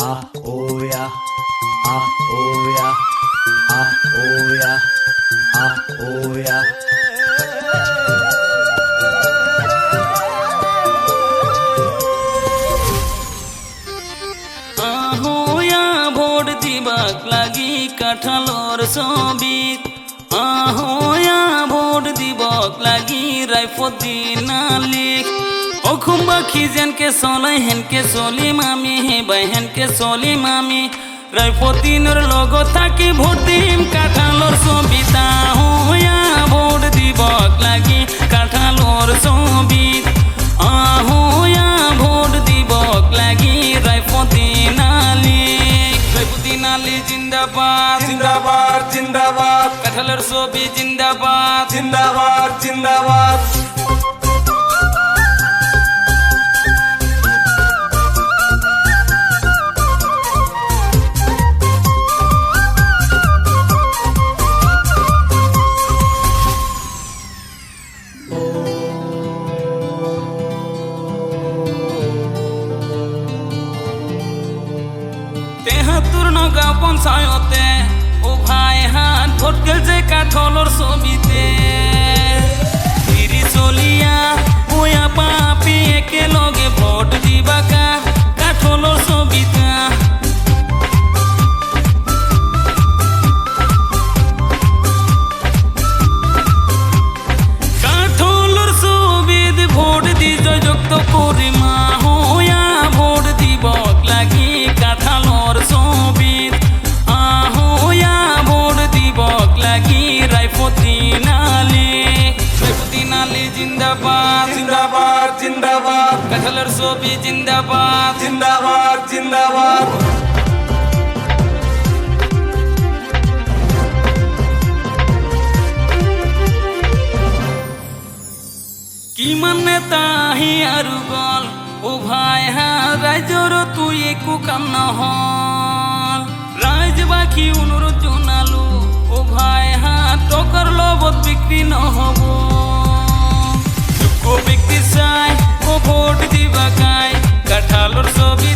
ah oh yeah, ah oh yeah, ah oh yeah, ah oh yeah. আহোয়া vote দিবাক লাগি কাঠালোর ছবিত আহোয়া ভোট দিবক লাগি রাইফদিন লিখ অসম বাসী যেনকে চলাই হেনকে চলিম আমি হেবাই হেনকে চলিম আমি ৰাইফদিনৰ লগত থাকি ভোট দিম কাঠালৰ ছবিত আহোয়া ভোট দিবক লাগি কাঠালৰ ছবিত আহোয়া ভোট দিবক লাগি রাইফদিন আলী রাইফদিন আলী জিন্দাবাদ। জিন্দাবাদ জিন্দাবাদ। কাঠালের ছবি জিন্দাবাদ। জিন্দাবাদ জিন্দাবাদ। নগা পঞ্চায়তে ও ভাই হাত ভোট গেল যে ছবিতে জিন্দাবাদ। কাঠালৰ ছবি জিন্দাবাদ জিন্দাবাদ জিন্দাবাদ। কিমান নেতা আহি আৰু গল অ ভাই হা ৰাইজৰ তুই একো কাম নহল ৰাইজবাসী অনুৰোধ জনালো। চাই ও ভোট দিবা কাই? কাঁঠালোর ছবি